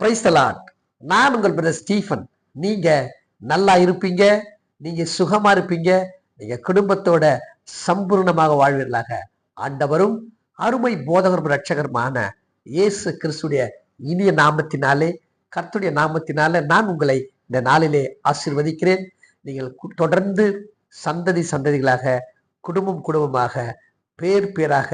Praise the Lord நான் உங்கள் brother Stephen நீங்க நல்லா இருப்பீங்க நீங்க சுகமா இருப்பீங்க நீங்க குடும்பத்தோட சம்பூர்ணமாக வாழ்வீர்களாக. ஆண்டவரும் அருமை போதகரும் ரட்சகருமான இயேசு கிறிஸ்துடைய இனிய நாமத்தினாலே கர்த்துடைய நாமத்தினால நான் உங்களை இந்த நாளிலே ஆசீர்வதிக்கிறேன். நீங்கள் தொடர்ந்து சந்ததி சந்ததிகளாக குடும்பம் குடும்பமாக பேர் பேராக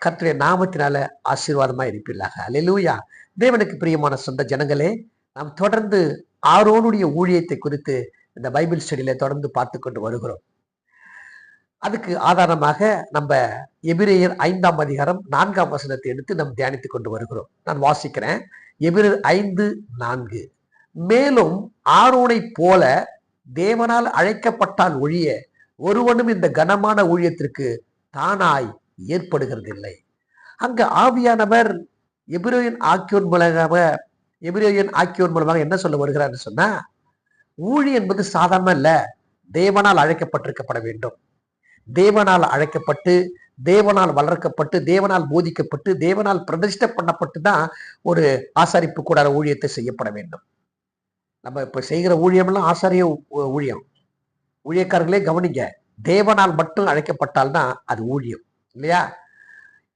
கர்த்துடைய நாமத்தினால ஆசீர்வாதமாக இருப்பீர்களாக. அலையிலூயா தேவனுக்கு பிரியமான சொந்த ஜனங்களே நாம் தொடர்ந்து ஆரோனுடைய ஊழியத்தை குறித்து இந்த பைபிள் ஸ்டடியில தொடர்ந்து பார்த்து கொண்டு வருகிறோம். அதுக்கு ஆதாரமாக நம்ம எபிரேயர் ஐந்தாம் அதிகாரம் நான்காம் வசனத்தை எடுத்து நாம் தியானித்துக் கொண்டு வருகிறோம். நான் வாசிக்கிறேன். எபிரேயர் ஐந்து நான்கு. மேலும் ஆரோனை போல தேவனால் அழைக்கப்பட்டால் ஒழிய ஒருவனும் இந்த கனமான ஊழியத்திற்கு தானாய் ஏற்படுகிறதில்லை. அங்க ஆவியானவர் எபிரோயன் ஆக்கியோன் மூலமாக எபிரோயன் ஆக்கியோன் மூலமாக என்ன சொல்ல வருகிறார் சொன்னா ஊழி என்பது சாதாரண இல்ல தேவனால் அழைக்கப்பட்டிருக்கப்பட வேண்டும். தேவனால் அழைக்கப்பட்டு தேவனால் வளர்க்கப்பட்டு தேவனால் போதிக்கப்பட்டு தேவனால் பிரதிஷ்டை பண்ணப்பட்டு தான் ஒரு ஆசாரிப்பு கூடார ஊழியத்தை செய்யப்பட வேண்டும். நம்ம இப்ப செய்கிற ஊழியம்லாம் ஆசாரிய ஊழியம். ஊழியக்காரர்களே கவனிங்க தேவனால் மட்டும் அழைக்கப்பட்டால்தான் அது ஊழியம். இல்லையா?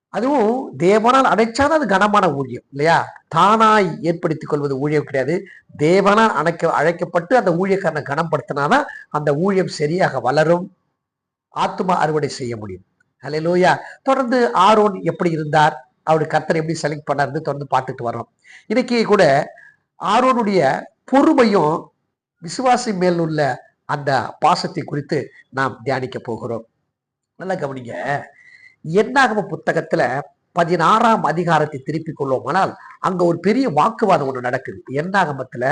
அதுவும் தேவனால் அழைச்சாதான் அது கனமான ஊழியம் இல்லையா? தானாய் ஏற்படுத்தி கொள்வது ஊழியம் கிடையாது. தேவனால் அழைக்க அழைக்கப்பட்டு அந்த ஊழியக்காரனை கனப்படுத்தினாதான் அந்த ஊழியம் சரியாக வளரும். ஆத்மா அறுவடை செய்ய முடியும். ஹalleluya. தொடர்ந்து ஆரோன் எப்படி இருந்தார்? அவருடைய கர்த்தர் எப்படி செலக்ட் பண்ணார்னு தொடர்ந்து பார்த்துட்டு வரோம் இன்னைக்கு கூட ஆரோனுடைய பொறுமையும் விசுவாசி மேல் உள்ள அந்த பாசத்தை குறித்து நாம் தியானிக்க போகிறோம். நல்லா கவனிங்க. என்னாகம புத்தகத்துல பதினாறாம் அதிகாரத்தை திருப்பிக் கொள்வோமானால் அங்க ஒரு பெரிய வாக்குவாதம் ஒண்ணு நடக்குது. என்னாகமத்துல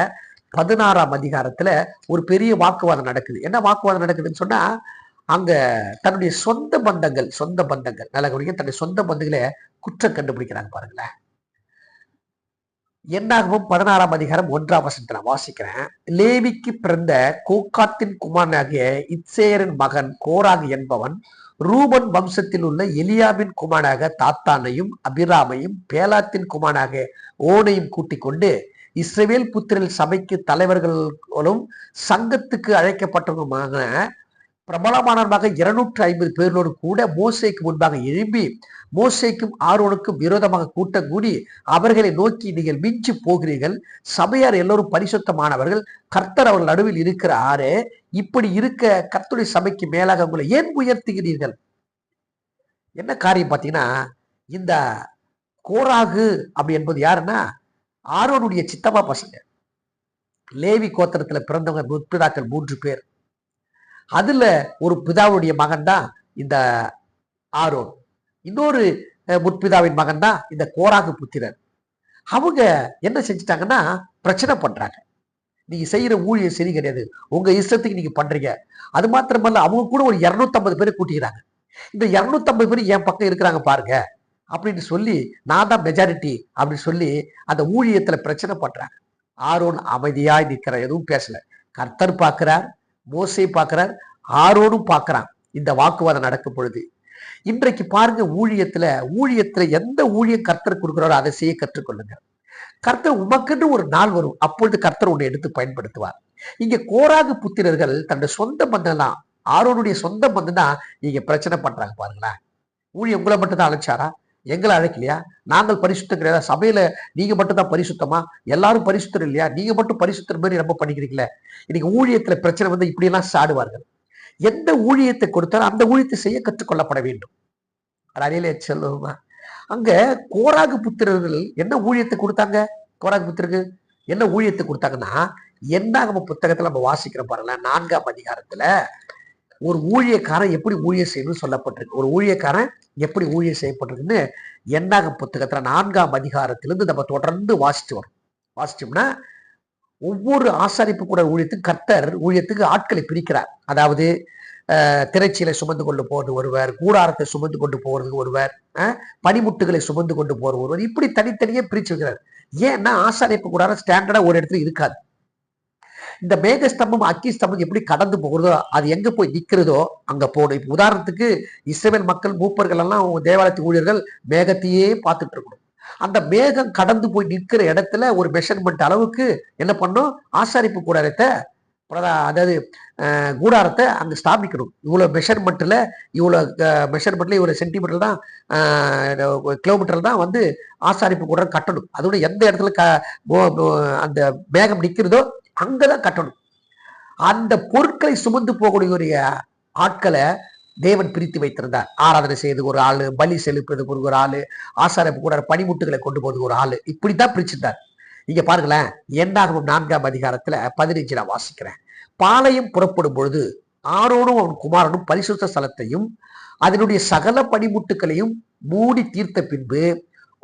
பதினாறாம் அதிகாரத்துல ஒரு பெரிய வாக்குவாதம் நடக்குது. என்ன வாக்குவாதம் நடக்குதுன்னு சொன்னா அங்க தன்னுடைய சொந்த பந்தங்கள் சொந்த பந்தங்கள் நல்ல கவனிங்க தன்னுடைய சொந்த பந்தங்களை குற்றம் கண்டுபிடிக்கிறாங்க பாருங்களேன். என்னாகவும் பதினாறாம் அதிகாரம் ஒன்றாம் வசனத்தை நான் வாசிக்கிறேன். லேவிக்கு பிறந்த கோகாத்தின் குமாரனாகிய இத்சேயரின் மகன் கோராகு என்பவன் ரூபன் வம்சத்தில் உள்ள எலியாவின் குமானாக தாத்தானையும் அபிராமையும் பேலாத்தின் குமானாக ஓனையும் கூட்டிக் கொண்டு இஸ்ரேவேல் புத்திரல் சபைக்கு தலைவர்களும் சங்கத்துக்கு அழைக்கப்பட்டவருமான பிரபலமானவர்களாக இருநூற்று ஐம்பது பேர்களோடு கூட மோசைக்கு முன்பாக எழும்பி மோசைக்கும் ஆரோனுக்கும் விரோதமாக கூட்டம் கூடி அவர்களை நோக்கி நீங்கள் மிஞ்சி போகிறீர்கள். சபையார் எல்லோரும் பரிசுத்தமானவர்கள். கர்த்தர் அவர்கள் நடுவில் இருக்கிறாரே இப்படி இருக்க கர்த்தருடைய சபைக்கு மேலாக உங்களை ஏன் உயர்த்துகிறீர்கள்? என்ன காரியம் பார்த்தீங்கன்னா இந்த கோராகு அப்படி என்பது யாருன்னா ஆரோனுடைய சித்தப்பா பசங்க. லேவி கோத்திரத்தில் பிறந்தவங்க முற்பிதாக்கள் மூன்று பேர். அதுல ஒரு பிதாவுடைய மகன் தான் இந்த ஆரோன். இன்னொரு முற்பிதாவின் மகன் தான் இந்த கோராகு புத்திரன். அவங்க என்ன செஞ்சுட்டாங்கன்னா பிரச்சனை பண்றாங்க. நீங்க செய்யற ஊழியம் சரி கிடையாது. உங்க இஷ்டத்துக்கு நீங்க பண்றீங்க. அது மாத்திரமல்ல அவங்க கூட ஒரு 250 பேரை கூட்டிக்கிறாங்க. இந்த 250 பேர் என் பக்கம் இருக்கிறாங்க பாருங்க அப்படின்னு சொல்லி நான் தான் மெஜாரிட்டி அப்படின்னு சொல்லி அந்த ஊழியத்துல பிரச்சனை பண்றாங்க. ஆரோன் அமைதியாய் நிற்கிற எதுவும் பேசல. கர்த்தர் பார்க்கிறார் மோசையை பார்க்குறார் ஆரோனும் பார்க்குறான். இந்த வாக்குவாதம் நடக்கும் பொழுது. இன்றைக்கு பாருங்க ஊழியத்துல ஊழியத்துல எந்த ஊழியம் கர்த்தர் கொடுக்குறாரோ அதை செய்ய கற்றுக்கொள்ளுங்க கர்த்தர் உமக்குன்னு ஒரு நாள் வரும். அப்பொழுது கர்த்தர் உன்னை எடுத்து பயன்படுத்துவார். இங்க கோராகு புத்திரர்கள் தன்னுடைய சொந்த பந்தம் ஆரோனுடைய சொந்த பந்தம் தான் இங்க பிரச்சனை பண்றாங்க பாருங்களேன். ஊழியம் உங்களை மட்டும் தான் அழைச்சாரா? எங்களை அழைக்கலையா? நாங்கள் பரிசுத்தம் சபையில் சபையில நீங்க மட்டும் தான் பரிசுத்தமா? எல்லாரும் பரிசுத்தர் இல்லையா? நீங்க மட்டும் பரிசுத்தர் மாதிரி ரொம்ப பண்ணிக்கிறீங்களே? இன்னைக்கு ஊழியத்துல பிரச்சனை வந்து இப்படியெல்லாம் சாடுவார்கள். எந்த ஊழியத்தை கொடுத்தாலும் அந்த ஊழியத்தை செய்ய கற்றுக்கொள்ளப்பட வேண்டும். அறையிலே சொல்லுவோமா? அங்க கோராகு புத்திரர்கள் என்ன ஊழியத்தை கொடுத்தாங்க? கோராகு புத்திரருக்கு என்ன ஊழியத்தை கொடுத்தாங்கன்னா என்னாகம புத்தகத்துல நம்ம வாசிக்கிறோம் பாருங்களேன் நான்காம் அதிகாரத்துல ஒரு ஊழியக்காரன் எப்படி ஊழியர் செய்யணும்னு சொல்லப்பட்டிருக்கு. ஒரு ஊழியக்காரன் எப்படி ஊழியர் செய்யப்பட்டிருக்குன்னு எண்ணாக புத்தகத்துல நான்காம் அதிகாரத்திலிருந்து நம்ம தொடர்ந்து வாசிச்சு வரோம். வாசிச்சோம்னா ஒவ்வொரு ஆசாரிப்பு கூட ஊழியத்துக்கு கர்த்தர் ஊழியத்துக்கு ஆட்களை பிரிக்கிறார். அதாவது அஹ், திரைச்சீலை சுமந்து கொண்டு போறது ஒருவர் கூடாரத்தை சுமந்து கொண்டு போறது ஒருவர் பனிமுட்டுகளை சுமந்து கொண்டு போற ஒருவர் இப்படி தனித்தனியே பிரிச்சு வைக்கிறார். ஏன்னா ஆசாரிப்பு கூடாரம் ஸ்டாண்டர்டா ஒரு இடத்துல இருக்காது. இந்த மேக ஸ்தம்பம் அக்கி ஸ்தம்பம் எப்படி கடந்து போகிறதோ அது எங்க போய் நிற்கிறதோ அங்க போகணும் இப்போ உதாரணத்துக்கு இஸ்ரேல் மக்கள் மூப்பர்கள் எல்லாம் அவங்க தேவாலயத்து ஊழியர்கள் மேகத்தையே பார்த்துட்டு இருக்கணும். அந்த மேகம் கடந்து போய் நிற்கிற இடத்துல ஒரு மெஷர்மெண்ட் அளவுக்கு என்ன பண்ணும் ஆசாரிப்பு கூடாரத்தை அதாவது கூடாரத்தை அங்க ஸ்தாபிக்கணும். இவ்வளவு மெஷர்மெண்ட்ல இவ்வளவு மெஷர்மெண்ட்ல இவ்வளவு சென்டிமீட்டர் தான் கிலோமீட்டர் தான் வந்து ஆசாரிப்பு கூடாரம் கட்டணும். அதோட எந்த இடத்துல க அந்த மேகம் நிற்கிறதோ அங்கதான் கட்டணும். அந்த பொருட்களை சுமந்து போகக்கூடிய ஆட்களை தேவன் பிரித்து வைத்திருந்தார். ஆராதனை செய்து ஒரு ஆள் பலி செலுப்புறதுக்கு ஒரு ஒரு ஆள் ஆசாரிப்பு கூட பனிமுட்டுகளை கொண்டு போறதுக்கு ஒரு ஆள். இப்படித்தான் பிரிச்சிருந்தார். இங்க பாருங்களேன் என்னாகும் நான்காம் அதிகாரத்துல பதினஞ்சு நான் வாசிக்கிறேன். பாளையம் புறப்படும் பொழுது ஆரோனும் அவன் குமாரனும் பரிசுத்த ஸ்தலத்தையும் அதனுடைய சகல பனிமுட்டுகளையும் மூடி தீர்த்த பின்பு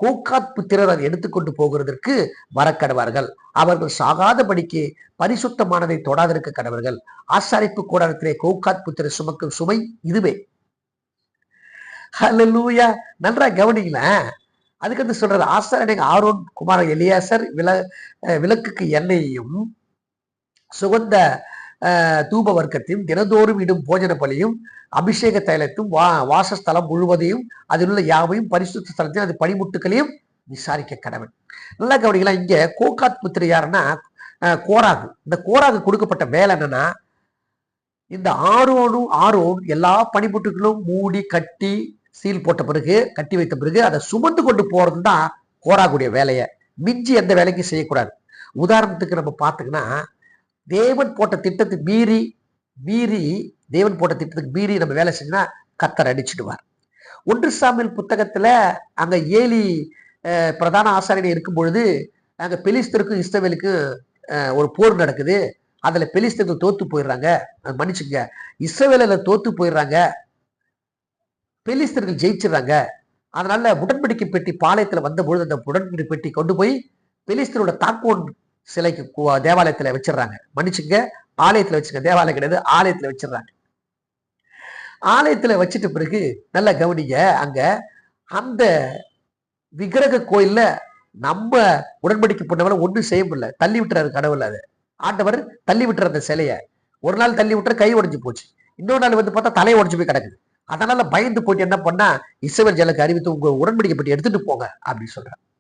கோக்காத் புத்திரர் அதை எடுத்துக்கொண்டு போகிறதற்கு வரக்கடவார்கள். அவர்கள் சாகாதபடிக்கு பரிசுத்தமானதை தொடாதிருக்க கடவர்கள். ஆசாரிப்பு கூடாரத்திலே கோக்காத் புத்திர சுமக்கும் சுமை இதுவே. ஹalleluya நன்றா கவனிங்களேன் அதுக்கடுத்து சொல்றது ஆசாரியன் ஆரோன் குமார எலியாசர் வில விளக்குக்கு எண்ணெயையும் சுகந்த தூப வர்க்கத்தையும் தினந்தோறும் இடும் போஜன பலியும் அபிஷேக தைலத்தும் வா வாசஸ்தலம் முழுவதையும் அதில் உள்ள யாவையும் பரிசுத்த ஸ்தலத்தையும் அது பனிமுட்டுகளையும் விசாரிக்க கடவன் நல்லா கவனிக்கலாம் இங்கே கோகாத் புத்திர யாருன்னா கோராகு. இந்த கோராகு கொடுக்கப்பட்ட வேலை என்னன்னா இந்த ஆரோனும் ஆரோன் எல்லா பனிமுட்டுகளும் மூடி கட்டி சீல் போட்ட பிறகு கட்டி வைத்த பிறகு அதை சுமந்து கொண்டு போறது தான் கோராகுடைய வேலையை. மிஞ்சி எந்த வேலைக்கும் செய்யக்கூடாது. உதாரணத்துக்கு நம்ம பார்த்துக்கினா தேவன் போட்ட திட்டத்தை மீறி மீறி தேவன் போட்ட திட்டத்துக்கு மீறி நம்ம வேலை செஞ்சோம்னா கத்தர் அடிச்சிடுவார். ஒன்று சாமியல் புத்தகத்துல அங்க ஏலி பிரதான ஆசாரியன் இருக்கும் பொழுது அங்க பெலிஸ்தருக்கும் இஸ்ரவேலுக்கும் ஒரு போர் நடக்குது. அதுல பெலிஸ்தர்கள் தோத்து போயிடுறாங்க. மன்னிச்சுங்க இஸ்ரவேல தோத்து போயிடுறாங்க. பெலிஸ்தர்கள் ஜெயிச்சிடுறாங்க. அதனால உடன்படிக்கை பெட்டி பாளையத்துல வந்த பொழுது அந்த உடன்படிக்கை பெட்டி கொண்டு போய் பெலிஸ்தரோட தாக்கோன் சிலைக்கு கு- தேவாலயத்துல வச்சிடுறாங்க. மன்னிச்சுங்க ஆலயத்துல வச்சுங்க தேவாலயம் கிடையாது ஆலயத்துல வச்சிடுறாங்க. ஆலயத்துல வச்சிட்ட பிறகு நல்லா கவனிங்க அங்க அந்த விக்கிரக கோயில்ல நம்ம உடன்படிக்கை பண்ணவரை ஒன்றும் செய்ய முடியல. தள்ளி விட்டுறாரு கடவுள் அது. ஆண்டவர் தள்ளி விட்டுற அந்த சிலையை. ஒரு நாள் தள்ளி விட்டுற கை உடைஞ்சு போச்சு. இன்னொரு நாள் வந்து பார்த்தா தலை உடஞ்சி போய் கிடக்குது. அதனால பயந்து போயிட்டு என்ன பண்ணா இசவர் ஜலக்கு அறிவித்து உங்க உடன்படிக்கை பற்றி எடுத்துட்டு போங்க அப்படின்னு சொல்றாங்க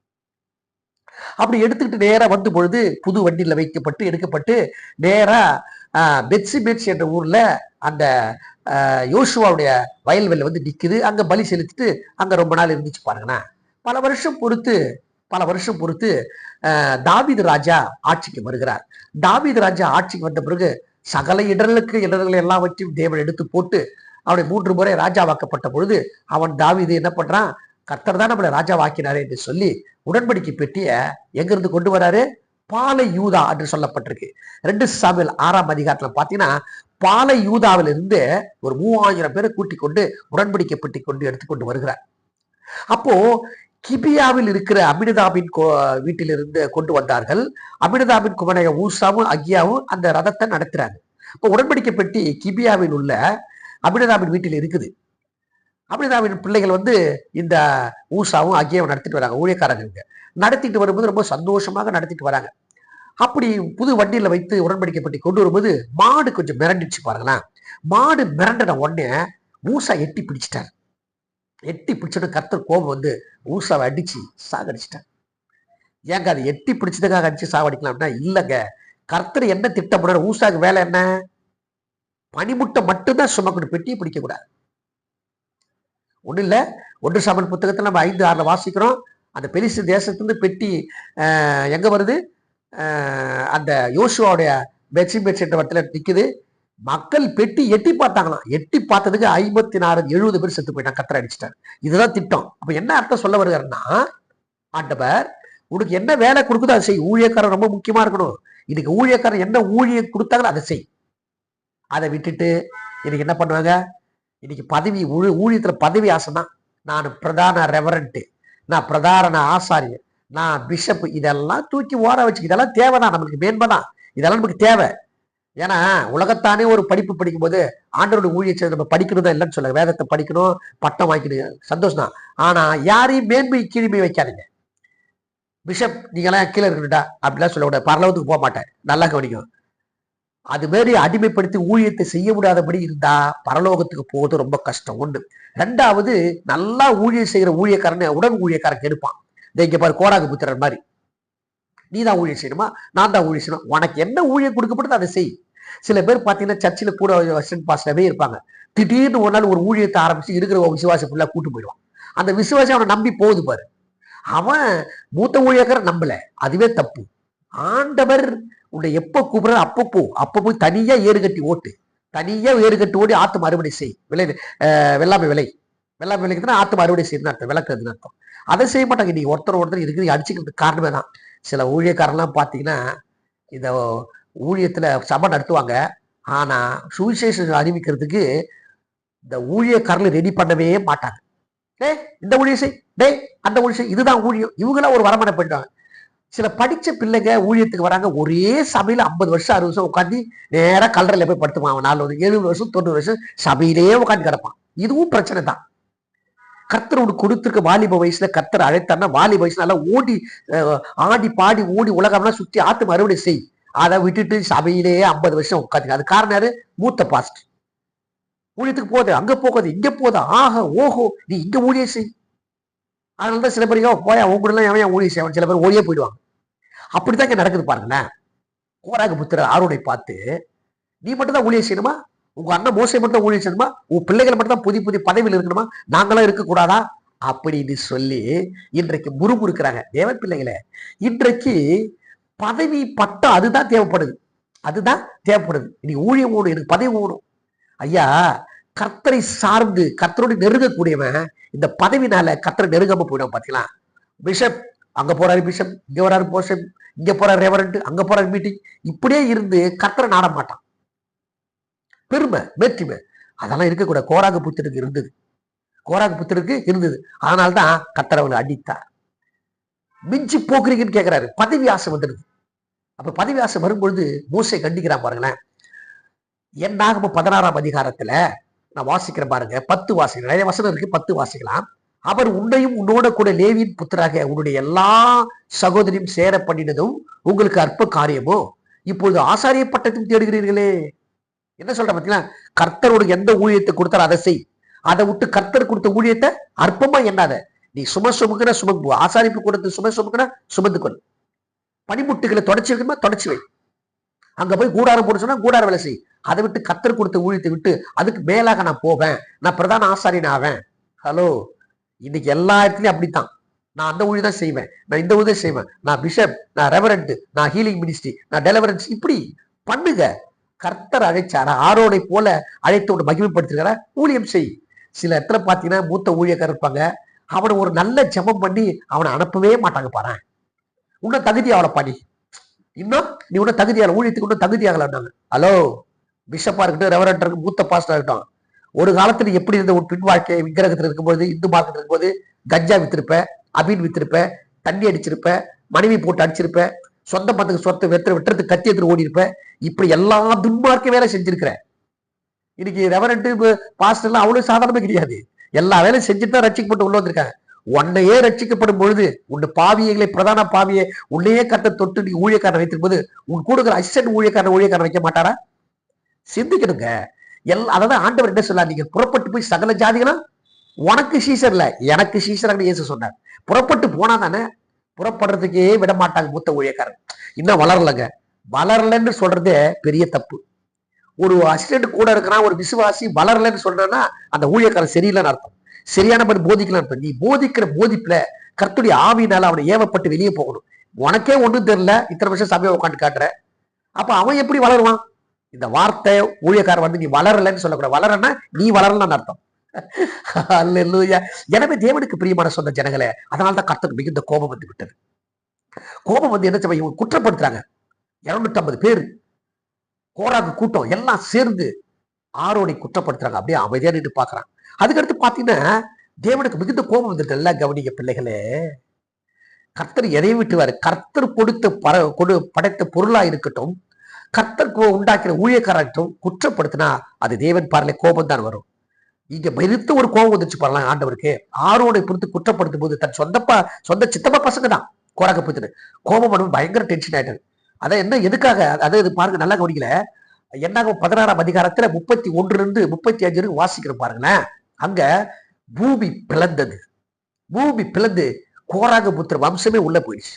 அப்படி எடுத்துக்கிட்டு நேராக வந்து பொழுது புது வண்டியில் வைக்கப்பட்டு எடுக்கப்பட்டு நேராக ஆஹ், பெட்சி என்ற ஊரில் அந்த யோசுவாவுடைய வயல்வெளியில வந்து நிற்குது அங்கே பலி செலுத்திட்டு அங்கே ரொம்ப நாள் இருந்துச்சு பாருங்கண்ணா. பல வருஷம் பொறுத்து பல வருஷம் பொறுத்து ஆஹ், ராஜா ஆட்சிக்கு வருகிறார். தாவீது ராஜா ஆட்சிக்கு வந்த பிறகு சகல இடர்களுக்கு இடர்கள் எல்லாவற்றையும் தேவன் எடுத்து போட்டு அவனை மூன்று முறை ராஜாவாக்கப்பட்ட பொழுது அவன் தாவிது என்ன பண்றான்? கர்த்தர் தான் நம்மளை ராஜாவாக்கினாரே என்று சொல்லி உடன்படிக்கை பெட்டிய எங்கிருந்து கொண்டு வராரு? பாலை யூதா என்று சொல்லப்பட்டிருக்கு. ரெண்டு சாமியல் ஆறாம் அதிகாரத்தில் பார்த்தீங்கன்னா பாலை யூதாவிலிருந்து ஒரு மூவாயிரம் பேரை கூட்டிக் கொண்டு உடன்படிக்கை பெட்டி கொண்டு எடுத்துக்கொண்டு வருகிறார். அப்போ கிபியாவில் இருக்கிற அமிர்தாபின் கோ- வீட்டிலிருந்து கொண்டு வந்தார்கள். அமிர்தாபின் குமனைய ஊசாவும் அக்யாவும் அந்த ரதத்தை நடத்துறாங்க. இப்போ உடன்படிக்கை பெட்டி கிபியாவில் உள்ள அமிர்தாபின் வீட்டில் இருக்குது. அப்படிதான் பிள்ளைகள் வந்து இந்த ஊசாவும் அக்கியாவும் நடத்திட்டு வராங்க ஊழியக்காரங்க நடத்திட்டு வரும்போது ரொம்ப சந்தோஷமாக நடத்திட்டு வராங்க. அப்படி புது வண்டியில வைத்து உடன்படிக்கப்பட்டு கொண்டு வரும்போது மாடு கொஞ்சம் மிரண்டுச்சு பாருங்களேன். மாடு மிரண்டின உடனே ஊசா எட்டி பிடிச்சிட்டார். எட்டி பிடிச்சோட கர்த்தர் கோபம் வந்து ஊசாவை அடிச்சு சாகடிச்சிட்டார். ஏங்க அது எட்டி பிடிச்சதுக்காக அடிச்சு சாவடிக்கலாம்னா இல்லைங்க. கர்த்தர் என்ன திட்டமிடுற ஊசாக்கு வேலை என்ன? பனிமுட்டை மட்டும்தான் சுமக்கணும் பெட்டியை பிடிக்க ஒன்றும் இல்லை. ஒன்று சாமன் புத்தகத்தில் நம்ம ஐந்து ஆறில் வாசிக்கிறோம். அந்த பெலிசு தேசத்துலேருந்து பெட்டி எங்கே வருது? அந்த யோசுவாவுடைய பெட்சி பெட்சி என்ற இடத்துல மக்கள் பெட்டி எட்டி பார்த்தாங்களாம். எட்டி பார்த்ததுக்கு ஐம்பத்தி நாலு எழுபது பேர் செத்து போயிட்டாங்க. கத்திர அடிச்சிட்டார். இதுதான் திட்டம். அப்போ என்ன அர்த்தம் சொல்ல வருகிறாருன்னா ஆண்டவர் உனக்கு என்ன வேலை கொடுக்குதோ அதை செய். ஊழியக்காரன் ரொம்ப முக்கியமாக இருக்கணும். இன்னைக்கு ஊழியக்காரன் என்ன ஊழியம் கொடுத்தாங்களோ அதை செய். அதை விட்டுட்டு இன்னைக்கு என்ன பண்ணுவாங்க? இன்னைக்கு பதவி ஊழி ஊழியத்தில் பதவி ஆசை தான் நான் பிரதான ரெவரண்ட்டு நான் பிரதான ஆசாரியர் நான் பிஷப் இதெல்லாம் தூக்கி ஓர வச்சு இதெல்லாம் தேவை தான் நம்மளுக்கு மேன்மை தான் இதெல்லாம் நமக்கு தேவை. ஏன்னா உலகத்தானே ஒரு படிப்பு படிக்கும்போது ஆண்டோட ஊழியத்தை நம்ம படிக்கணும் தான் இல்லைன்னு சொல்ல வேதத்தை படிக்கணும் பட்டம் வாங்கிக்கணும் சந்தோஷம் தான் ஆனால் யாரையும் மேன்மை கீழ்மை வைக்காதீங்க. பிஷப் நீங்களாம் கீழே இருக்கணும்டா அப்படிலாம் சொல்லக்கூடாது பரலவத்துக்கு போக மாட்டேன். நல்லா கவனிக்கும் அது மாதிரி அடிமைப்படுத்தி ஊழியத்தை செய்ய முடியாதபடி இருந்தா பரலோகத்துக்கு போவது ரொம்ப கஷ்டம். ஒண்ணு. ரெண்டாவது நல்லா ஊழியம் செய்யற ஊழியக்காரனை உடன் ஊழியக்காரன் கெடுப்பான். இங்க பாரு கோராகு புத்திரன் மாதிரி. நீ தான் ஊழியம் செய்யணுமா? நான் தான் ஊழியம் செய்யணும். உனக்கு என்ன ஊழியம் கொடுக்கப்பட்டது அதை செய். சில பேர் பார்த்தீங்கன்னா சர்ச்சில் கூட வெஸ்டர்ன் பாஸ்டரவே இருப்பாங்க. திடீர்னு ஒரு நாள் ஒரு ஊழியத்தை ஆரம்பிச்சு இருக்கிற ஒரு விசுவாசம் ஃபுல்லாக கூட்டு போயிடுவான். அந்த விசுவாசம் அவனை நம்பி போகுது பாரு. அவன் மூத்த ஊழியக்காரன் நம்பல. அதுவே தப்பு. ஆண்டவர் உன்னை எப்போ கூப்பிடுற அப்போ போ. அப்போ போய் தனியா ஏறு கட்டி ஓட்டு. தனியா ஏறு கட்டி ஓடி ஆத்து மறுபடி செய். விளை வெள்ளாமை விலை. வெள்ளாமை விலைக்கு தான் ஆத்து அறுவடை செய்யணும் அர்த்தம் விளக்குறதுன்னு அர்த்தம். அதை செய்ய மாட்டாங்க. நீ ஒருத்தர் ஒருத்தர் இருக்குது அடிச்சுக்கிறதுக்கு காரணமே தான். சில ஊழியக்காரெல்லாம் பார்த்தீங்கன்னா இந்த ஊழியத்தில் சபை நடத்துவாங்க. ஆனால் சுவிசேஷம் அறிவிக்கிறதுக்கு இந்த ஊழியக்காரர்கள் ரெடி பண்ணவே மாட்டாங்க. டேய் இந்த ஊழியம் செய். டேய் அந்த ஊழியம் செய். இதுதான் ஊழியம். இவங்களாம் ஒரு வரமனை பண்ணிட்டாங்க சில படிச்ச பிள்ளைங்க ஊழியத்துக்கு வராங்க ஒரே சபையில் ஐம்பது வருஷம் அறுபது வருஷம் உட்காந்து நேராக கல்லறையில போய் படுத்துவான் அவன். நாலு எழுபது வருஷம் தொண்ணூறு வருஷம் சபையிலேயே உட்காந்து கிடப்பான். இதுவும் பிரச்சனை தான். கர்த்தர் உனக்கு கொடுத்துருக்க வாலிப வயசுல கர்த்தர் அழைத்தார்னா வாலிப வயசு நல்லா ஓடி ஆடி பாடி ஓடி உலகம்லாம் சுற்றி ஆத்து மறுபடி செய். அதை விட்டுட்டு சபையிலேயே ஐம்பது வருஷம் உட்காந்து அது காரணம் யாரு? மூத்த பாஸ்ட் ஊழியத்துக்கு போகுது அங்கே போகாது இங்கே போகுது. ஆக ஓஹோ நீ இங்கே ஊழியம் செய். அதனாலதான் சில பேர் போய் போயா உங்க கூட எவன் ஏன் ஊழியம் செய்வான் சில பேர் ஓடியே போயிடுவாங்க. அப்படித்தான் இங்க நடக்குது பாருங்களேன். கோராக புத்திர ஆரோனை பார்த்து நீ மட்டும் தான் ஊழியர் செய்யணுமா? உங்க அண்ணன் மோசை மட்டும் தான் செய்யணுமா? உன் பிள்ளைகள் மட்டும் தான் புதிய புதிய பதவியில் இருக்கணுமா? நாங்களாம் இருக்கக்கூடாதா? அப்படின்னு சொல்லி இன்றைக்கு முறுமுறுக்கிறாங்க. தேவ பிள்ளைகளே இன்றைக்கு பதவி பட்டம் அதுதான் தேவைப்படுது. அதுதான் தேவைப்படுது. நீ ஊழியம் ஓடும் எனக்கு பதவி ஓடும். ஐயா கர்த்தரை சார்ந்து கர்த்தரோடு நெருங்கக்கூடியவன் இந்த பதவினால கர்த்தரை நெருங்காம போயிடும் பாத்தீங்களா? பிஷப் அங்க போறாரு பிஷப் இங்க வராரு போஷப் இங்க போற ரெவரண்ட் அங்க போற மீட்டிங். இப்படியே இருந்து கத்திர நாட மாட்டான். பெருமை வெற்றிமை. அதெல்லாம் இருக்கக்கூடாது. கோராக புத்தருக்கு இருந்தது. கோராக புத்தருக்கு இருந்தது. அதனால்தான் கர்த்தர் அவங்களை அடித்தார். மிஞ்சி போக்குறீங்கன்னு கேட்கிறாரு பதவி ஆசை வந்துடுது. அப்ப பதவி ஆசை வரும்பொழுது மூசை கண்டிக்கிறான் பாருங்களேன். என்னாகும் பதினாறாம் அதிகாரத்துல நான் வாசிக்கிறேன் பாருங்க. பத்து வாசிக்கலாம் நிறைய வசனம் இருக்கு. பத்து வாசிக்கலாம். அவர் உன்னையும் உன்னோட கூட லேவியின் புத்தராக உன்னுடைய எல்லா சகோதரியும் சேர பண்ணினதும் உங்களுக்கு அற்ப காரியமோ? இப்பொழுது ஆசாரிய பட்டத்தையும் தேடுகிறீர்களே. என்ன சொல்ற பாத்தீங்களா? கர்த்தரோட எந்த ஊழியத்தை கொடுத்தாரோ அதை செய். அதை விட்டு கர்த்தர் கொடுத்த ஊழியத்தை அற்பமா எண்ணாத. நீ சும சுமக்குன சுமக்கு ஆசாரிப்பு கொடுத்து சும சுமக்குன சுமந்து கொள். பனிமுட்டுகளை தொடச்சி வைக்கணுமா? தொடச்சி வை. அங்க போய் கூடாரம் போட சொன்னா கூடார வேலை செய். அதை விட்டு கத்தர் கொடுத்த ஊழியத்தை விட்டு அதுக்கு மேலாக நான் போவேன். நான் பிரதான ஆசாரியன் ஆவேன் ஹலோ இன்னைக்கு எல்லா இடத்துலையும் அப்படித்தான். நான் அந்த ஊழியம் தான் செய்வேன். நான் இந்த ஊழியம் செய்வேன். நான் பிஷப் நான் ரெவரண்ட் நான் ஹீலிங் மினிஸ்ட்ரி நான் டெலவரன்ஸ் இப்படி பண்ணுங்க கர்த்தர் அழைச்சாரா ஆரோனை போல அழைத்து உன்னை மகிமைப்படுத்திருக்காரா ஊழியம் செய். சில இடத்துல பார்த்தீங்கன்னா மூத்த ஊழியக்காரர் இருப்பாங்க. அவனை ஒரு நல்ல ஜெபம் பண்ணி அவனை அனுப்பவே மாட்டாங்க பாரு இன்னும் தகுதி அவளை பண்ணி இன்னும் நீ இன்னும் தகுதியாகல ஊழியத்துக்கு இன்னும் தகுதியாகலன்னாங்க ஹலோ பிஷப்பாக இருக்கட்டும் ரெவரண்ட் இருக்கு மூத்த பாஸ்டர் இருக்கட்டும். ஒரு காலத்தில் எப்படி இருந்த ஒரு பின் வாழ்க்கை விக்கிரகத்தில் இருக்கும்போது இந்து மார்க்கத்தில் இருக்கும்போது கஞ்சா வித்திருப்ப அபீன் வித்திருப்ப தண்ணி அடிச்சிருப்ப மனைவி போட்டு அடிச்சிருப்ப சொந்த பத்துக்கு சொத்தை வெற்ற வெட்டுறதுக்கு கத்தி எடுத்துட்டு ஓடி இருப்ப இப்படி எல்லா துன்மார்க்க வேலை செஞ்சிருக்கிற. இன்னைக்கு ரெவரண்ட் பாஸ்டர் எல்லாம் அவ்வளவு சாதாரணமே கிடையாது. எல்லா வேலையும் செஞ்சுட்டு தான் ரட்சிக்கப்பட்டு உள்ள வந்திருக்காங்க. உன்னையே ரட்சிக்கப்படும் பொழுது உன் பாவியங்களை பிரதான பாவியை உன்னையே கத்த தொட்டு நீ ஊழியக்காரன் வைத்திருக்கும் போது உன் கூட இருக்கிற அசிஸ்டன்ட் ஊழியக்காரன் ஊழியக்காரன் வைக்க மாட்டாரா? சிந்திக்கணுங்க. எல்லாம் அதாவது ஆண்டவர் என்ன சொல்லார் நீங்கள் புறப்பட்டு போய் சகல ஜாதிகளும் உனக்கு சீசர் இல்லை எனக்கு சீசராக இயேசு சொன்னார். புறப்பட்டு போனா தானே புறப்படுறதுக்கே விட மாட்டாங்க மூத்த ஊழியக்காரன் இன்னும் வளரலங்க. வளரலன்னு சொல்றதே பெரிய தப்பு. ஒரு அசிஸ்டன்ட் கூட இருக்கிறான் ஒரு விசுவாசி வளரலன்னு சொல்றேன்னா அந்த ஊழியக்காரன் சரியில்லைன்னு அர்த்தம். சரியான மாதிரி போதிக்கலாம் நீ போதிக்கிற போதிப்புல கர்த்துடைய ஆவியினால அவனை ஏவப்பட்டு வெளியே போகணும். உனக்கே ஒன்றும் தெரியல இத்தனை வருஷம் சபையை உட்காந்து காட்டுற. அப்ப அவன் எப்படி வளருவான்? இந்த வார்த்தை ஊழியக்காரன் வந்து நீ வளரலன்னு சொல்லக்கூடாது. வளரன்னா நீ வளரலன்னு அர்த்தம். அல்லேலூயா எனவே தேவனுக்கு பிரியமான சொந்த ஜனங்களே அதனால தான் கர்த்தருக்கு மிகுந்த கோபம் வந்து விட்டது. கோபம் வந்து என்ன செய்வாங்க இவங்க குற்றப்படுத்துறாங்க. இருநூத்தி ஐம்பது பேர் கோராக்கு கூட்டம் எல்லாம் சேர்ந்து ஆரோனை குற்றப்படுத்துறாங்க. அப்படியே அமைதியா நின்று பாக்குறாங்க அதுக்கடுத்து பாத்தீங்கன்னா தேவனுக்கு மிகுந்த கோபம் வந்துட்டு எல்லாம் கவனிக்க பிள்ளைகளே. கர்த்தர் எதையும் விட்டுவாரு. கர்த்தர் கொடுத்து பர கொடு படைத்த பொருளா இருக்கட்டும் கர்த்தர் உண்டாக்கிற ஊழியக்காரட்டும் குற்றப்படுத்தினா அது தேவன் பார்வை கோபம் தான் வரும். இங்க மெருத்த ஒரு கோபம் வந்துச்சு பாருலாம் ஆண்டவருக்கு. ஆரோனை பொறுத்து குற்றப்படுத்தும் போது தன் சொந்தப்பா சொந்த சித்தப்பா பசங்க தான் கோராக போத்துட்டு கோபம் பண்ணும் பயங்கர டென்ஷன் ஆயிட்டாரு. அதான் என்ன எதுக்காக? அதாவது இது பாருங்க நல்லா கவனிக்கல. என்னாகும் பதினாறாம் அதிகாரத்துல முப்பத்தி ஒன்றுல இருந்து முப்பத்தி அஞ்சு வரைக்கும் பாருங்களேன். அங்க பூமி பிளந்தது. பூமி பிளந்து கோராக புத்திர வம்சமே உள்ள போயிடுச்சு.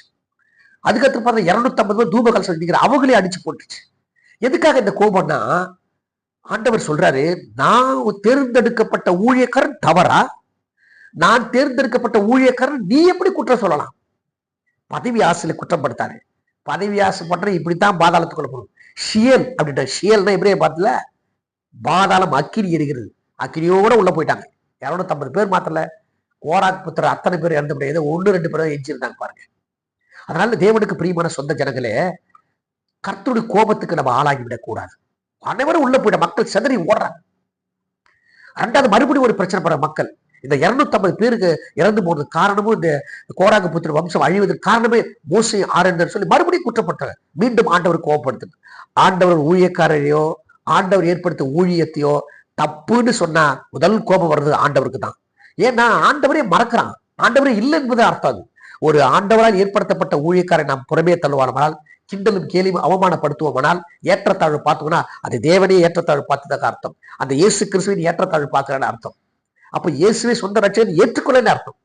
அதுக்கடுத்து பார்த்தா இரநூத்தம்பது பேர் தூப கலசம் அவங்களே அடிச்சு போட்டுச்சு எதுக்காக இந்த கோபம்னா ஆண்டவர் சொல்றாரு நான் தேர்ந்தெடுக்கப்பட்ட ஊழியக்காரன் தவறா? நான் தேர்ந்தெடுக்கப்பட்ட ஊழியக்காரன் நீ எப்படி குற்றம் சொல்லலாம்? பதவி ஆசையில குற்றப்படுத்தாரு பதவி ஆசைப்பட்ட இப்படித்தான் பாதாளத்துக்குள்ள போகணும். ஷியல் அப்படின்ற ஷியல்னா எப்படியே பார்த்தல பாதாளம் அக்கினி எரிகிறது. அக்கினியோட உள்ள போயிட்டாங்க. இரநூத்தம்பது பேர் மாத்திரல கோராக் புத்திர அத்தனை பேர் இறந்து முடியாது ஒன்று ரெண்டு பேரும் எஞ்சிருந்தாங்க பாருங்க. அதனால தேவனுக்கு பிரியமான சொந்த ஜனங்களே கர்த்தருடைய கோபத்துக்கு நம்ம ஆளாகி விடக்கூடாது அனைவரும் உள்ள போயிட மக்கள் செதறி ஓடுறாங்க. ரெண்டாவது மறுபடியும் ஒரு பிரச்சனை படுற மக்கள். இந்த 250 பேருக்கு இறந்து போனது காரணமும் இந்த கோராக புத்திர வம்சம் அழிவதற்கு காரணமே மோசை ஆரண்டர் சொல்லி மறுபடியும் குற்றப்பட்டாங்க மீண்டும் ஆண்டவர் கோபப்படுத்து ஆண்டவர் ஊழியக்காரரையோ ஆண்டவர் ஏற்படுத்த ஊழியத்தையோ தப்புன்னு சொன்னா முதல் கோபம் வர்றது ஆண்டவருக்கு தான் ஏன்னா ஆண்டவரே மறக்கிறான். ஆண்டவரே இல்லை என்பது அர்த்தம் அது. ஒரு ஆண்டவரால் ஏற்படுத்தப்பட்ட ஊழியக்காரை நாம் புறமே தள்ளுவானால் கிண்டலும் கேலியும் அவமானப்படுத்துவோமானால் ஏற்றத்தாழ்வு பார்த்தோம்னா அது தேவனே ஏற்றத்தாழ்வு பார்த்ததாக அர்த்தம். அந்த இயேசு கிறிஸ்துவின் ஏற்றத்தாழ்வு பார்க்கிறன்னு அர்த்தம். அப்போ இயேசுவே சொந்த ரட்சகன் ஏற்றுக்கொள்ளன்னு அர்த்தம்.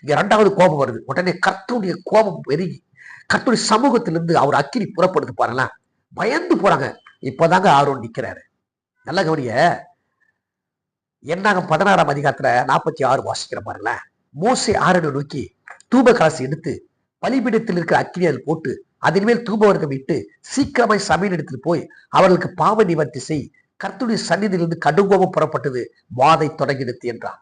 இங்க ரெண்டாவது கோபம் வருது. உடனே கர்த்தருடைய கோபம் பெருகி கர்த்தருடைய சமூகத்திலிருந்து அவர் அக்கினி புறப்படுது பாருங்களேன். பயந்து போறாங்க. இப்பதாங்க ஆர்வம் நிக்கிறாரு. நல்ல கவனிய என்னாக பதினாறாம் அதிகாரத்துல நாற்பத்தி ஆறு வாசிக்கிற பாருங்களேன். மோசை ஆரனை நோக்கி தூப கலசி எடுத்து பலிபீடத்தில் இருக்கிற அக்கினி அதில் போட்டு அதன் மேல் தூபவர்க்கம் விட்டு சீக்கிரமாய் சபையினிடத்தில் போய் அவர்களுக்கு பாவ நிவர்த்தி செய். கர்த்துடைய சந்நிதியிலிருந்து கடுங்கோபம் புறப்பட்டது. வாதை தொடங்கிடுத்து என்றார்.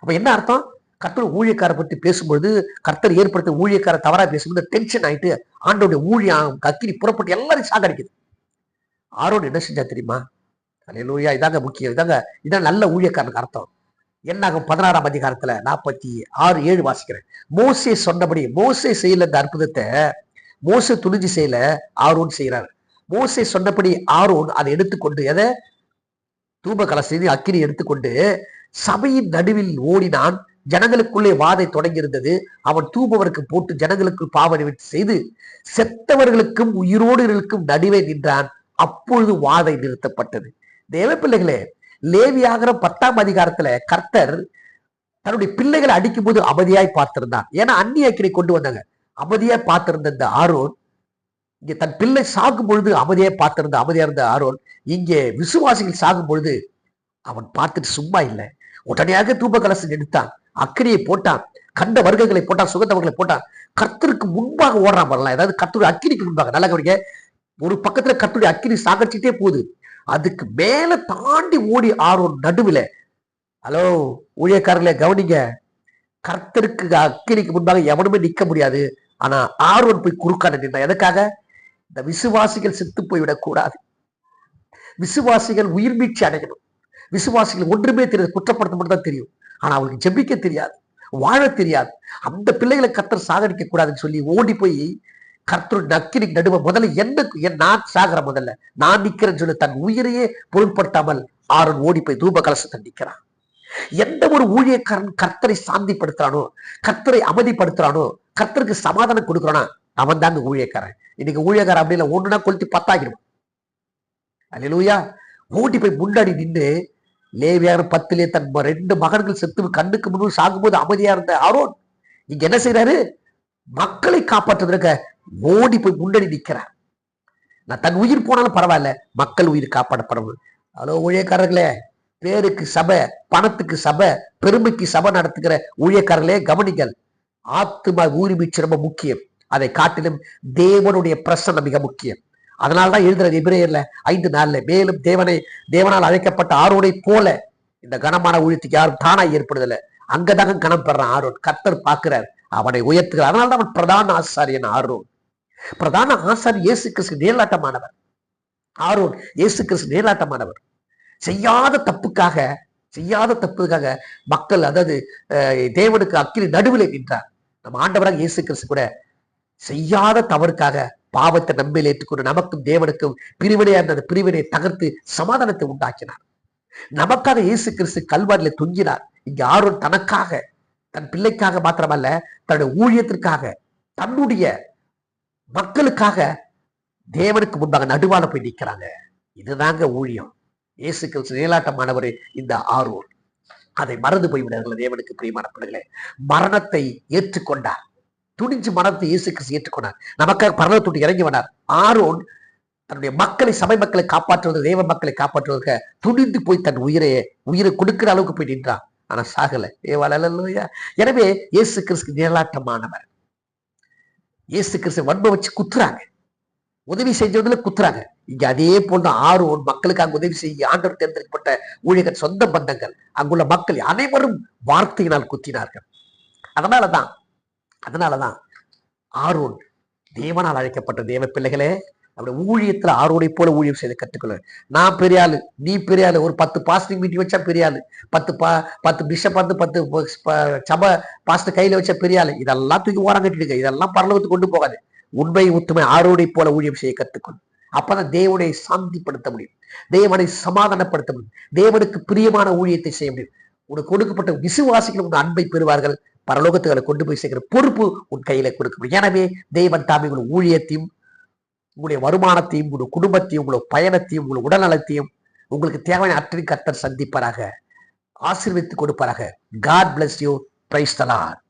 அப்ப என்ன அர்த்தம்? கர்த்தர் ஊழியக்காரை பற்றி பேசும்பொழுது கர்த்தர் ஏற்படுத்த ஊழியக்கார தவறா பேசும்போது டென்ஷன் ஆயிட்டு ஆண்டோடைய ஊழியம் அக்கினி புறப்பட்டு எல்லாரும் சாகடிக்குது. ஆரோன் என்ன செஞ்சா தெரியுமா? அலையலூயா இதாங்க முக்கியம். இதாங்க இதான் நல்ல ஊழியக்காரனுக்கு அர்த்தம். என்னாகும் பதினாறாம் அதிகாரத்துல நாற்பத்தி ஆறு ஏழு வாசிக்கிறேன். மோசே சொன்னபடி மோசே செய்யல இந்த அற்புதத்தை மோசே துணிஞ்சு செய்யல ஆரோன் செய்கிறார். மோசே சொன்னபடி ஆரோன் அதை எடுத்துக்கொண்டு எதை? தூப கலசி அக்கினி எடுத்துக்கொண்டு சபையின் நடுவில் ஓடினான். ஜனங்களுக்குள்ளே வாதை தொடங்கியிருந்தது. அவன் தூபவருக்கு போட்டு ஜனங்களுக்கு பாவ செய்து செத்தவர்களுக்கும் உயிரோடுகளுக்கும் நடுவே நின்றான். அப்பொழுது வாதை நிறுத்தப்பட்டது. தேவ பிள்ளைகளே லேவியாகிற பத்தாம் அதிகாரத்துல கர்த்தர் தன்னுடைய பிள்ளைகளை அடிக்கும் போது அமைதியாய் பார்த்திருந்தான் ஏன்னா அந்நிய அக்கினை கொண்டு வந்தாங்க. அமைதியாய் பார்த்திருந்த இந்த ஆரோன் இங்கே தன் பிள்ளை சாகும் பொழுது அமைதியாய் பார்த்திருந்த அமைதியா இருந்த ஆரோன் இங்கே விசுவாசிகள் சாகும் பொழுது அவன் பார்த்துட்டு சும்மா இல்லை. உடனடியாக தூப கலசம் எடுத்தான். அக்கினியை போட்டான். கண்ட வர்க்கங்களை போட்டான். சுகந்தவர்களை போட்டான். கர்த்தருக்கு முன்பாக ஓடுறான் வரலாம் ஏதாவது கர்த்தருடைய அக்கினிக்கு முன்பாக. நல்லா கவனிங்க. ஒரு பக்கத்துல கர்த்தருடைய அக்கினி சாகடிச்சிட்டே போகுது. அதுக்கு மேல தாண்டி ஓடி ஆர்வம் நடுவுல. ஹலோ ஊழியக்காரர்களே கவனிங்க. கர்த்தருக்கு அக்கினிக்கு முன்பாக எவனுமே நிற்க முடியாது. ஆனா ஆர்வன் போய் குறுக்கான நின்றான். எதுக்காக? இந்த விசுவாசிகள் செத்து போய்விடக் கூடாது. விசுவாசிகள் உயிர் மீட்சி அடையணும். விசுவாசிகள் ஒன்றுமே தெரியாது. குற்றப்படுத்த மட்டும் தான் தெரியும். ஆனா அவளுக்கு ஜெபிக்க தெரியாது. வாழ தெரியாது. அந்த பிள்ளைகளை கத்தர் சாகடிக்க கூடாதுன்னு சொல்லி ஓடி போய் கர்த்தர் நக்கிரி நடுவ முதல்ல என்ன என் நான் சாகிற முதல்ல. நான் நிக்கிறேன்னு சொல்லி தன் உயிரையே பொருட்படுத்தாமல் ஆரன் ஓடி போய் தூப கலசத்தை நிற்கிறான் எந்த ஒரு ஊழியக்காரன் கர்த்தரை சாந்திப்படுத்துறானோ கர்த்தரை அமைதிப்படுத்துறானோ கர்த்தருக்கு சமாதானம் கொடுக்குறானா அவன் தாங்க ஊழியக்காரன். இன்னைக்கு ஊழியக்காரன் அப்படி இல்லை கொளுத்தி பத்தாகிடும். அல்லேலூயா. ஓடி போய் முன்னாடி நின்று லேவியார் பத்திலே தன் ரெண்டு மகன்கள் செத்து கண்ணுக்கு முன்னு சாகும்போது அமைதியா இருந்த ஆரோன். இங்க என்ன செய்யறாரு மக்களை காப்பாற்றுவதற்கு ஓடி போய் முன்னணி நிற்கிறார் நான் தன் உயிர் போனாலும் பரவாயில்ல மக்கள் உயிர் காப்பாடப்படணும் ஹலோ ஊழியக்காரர்களே பேருக்கு சபை பணத்துக்கு சபை பெருமைக்கு சபை நடத்துகிற ஊழியக்காரர்களே கவனிங்கள் ஆத்மா ஊறி மீட்சி ரொம்ப முக்கியம். அதை காட்டிலும் தேவனுடைய பிரசன்னம் மிக முக்கியம். அதனாலதான் எழுதுறது எபிரேயர்ல ஐந்து நாள்ல. மேலும் தேவனை தேவனால் அழைக்கப்பட்ட ஆரோனை போல இந்த கனமான ஊழியத்துக்கு யாரும் தானா ஏற்படுதல. அங்கதாங்க கனம் பெறான் ஆரோன். கத்தர் பார்க்கிறார் அவனை உயர்த்துகிறார். அதனால்தான் அவன் பிரதான ஆசாரியன் ஆரோன். பிரதான ஆசாரி இயேசு கிறிஸ்து நேலாட்டமானவர் ஆரோன் இயேசு கிறிஸ்து நேலாட்டமானவர் செய்யாத தப்புக்காக செய்யாத தப்புக்காக மக்கள் அதாவது தேவனுக்கு அக்கினி நடுவிலே நின்றார். நம்ம ஆண்டவராக இயேசு கிறிஸ்து கூட செய்யாத தவறுக்காக பாவத்தை நம்பில் ஏற்றுக்கொண்டு நமக்கும் தேவனுக்கும் பிரிவினையா இருந்த அந்த பிரிவினை தகர்த்து சமாதானத்தை உண்டாக்கினார். நமக்காக இயேசு கிறிஸ்து கல்வாரில தொங்கினார். இங்க ஆர்வம் தனக்காக தன் பிள்ளைக்காக மாத்திரமல்ல தன்னுடைய ஊழியத்திற்காக தன்னுடைய மக்களுக்காக தேவனுக்கு முன்பாக நடுவால போய் நிக்கிறாங்க. இதுதாங்க ஊழியம். இயேசு கிறிஸ்து நிலாட்டமானவர் இந்த ஆர்வம் அதை மறந்து போய்விடார்கள் தேவனுக்கு பிரியமானப்படுகளே மரணத்தை ஏற்றுக்கொண்டார். துணிஞ்சு மரணத்தை இயேசு கிறிஸ்து ஏற்றுக்கொண்டார். நமக்காக பரலத்துட்டு இறங்கி வந்தார். ஆரோன் தன்னுடைய மக்களை சபை மக்களை காப்பாற்றுவது தேவ மக்களை காப்பாற்றுவதற்க துணிந்து போய் தன் உயிரை உயிரை கொடுக்கிற அளவுக்கு போய் நின்றான். ஆனா சாகல. ஏவாளையா எனவே இயேசு கிறிஸ்து நிலாட்டமானவர் இயேசு கிறிஸ்து வன்பை வச்சு குத்துறாங்க. உதவி செஞ்சதுல குத்துறாங்க. இங்க அதே போன்ற ஆறு ஒன் மக்களுக்காக உதவி செய்ய ஆண்டவர் தேர்ந்தெடுக்கப்பட்ட ஊழியர்கள் சொந்த பந்தங்கள் அங்குள்ள மக்கள் அனைவரும் வார்த்தையினால் குத்தினார்கள். அதனாலதான் அதனாலதான் ஆரோன் தேவனால் அழைக்கப்பட்ட தேவ பிள்ளைகளே அப்படி ஊழியத்தில் ஆரோடை போல ஊழியம் செய்து கற்றுக்கொள்ள நான் பெரிய ஆளு நீ பெரிய ஆளு. ஒரு பத்து பாஸ்டிங் மீட்டிங் வச்சா பெரிய ஆளு. பத்து பா பத்து பிஷப் வந்து பத்து ப- சபை பாஸ்டர் கையில் வச்சா பெரிய ஆளு. இதெல்லாம் தூக்கி ஓரம் கட்டிடுங்க. இதெல்லாம் பரலவத்துக்கு கொண்டு போகாது. உண்மை உத்துமை ஆரோடை போல ஊழியம் செய்ய கற்றுக்கொள். அப்பதான் தேவனை சாந்திப்படுத்த முடியும். தேவனை சமாதானப்படுத்த முடியும். தேவனுக்கு பிரியமான ஊழியத்தை செய்ய முடியும். உனக்கு கொடுக்கப்பட்ட விசுவாசிகள் உன் அன்பை பெறுவார்கள். பரலோகத்துகளை கொண்டு போய் சேர்க்கிற பொறுப்பு உன் கையில கொடுக்க முடியும். எனவே தேவன் தாமே உங்கள் ஊழியத்தையும் உங்களுடைய வருமானத்தையும் உங்களுடைய குடும்பத்தையும் உங்களுடைய பயணத்தையும் உங்களுடைய உடல்நலத்தையும் உங்களுக்கு தேவையான அற்றின் கத்தர் சந்திப்பாராக. ஆசீர்வித்து கொடுப்பாராக. God bless you praise the lord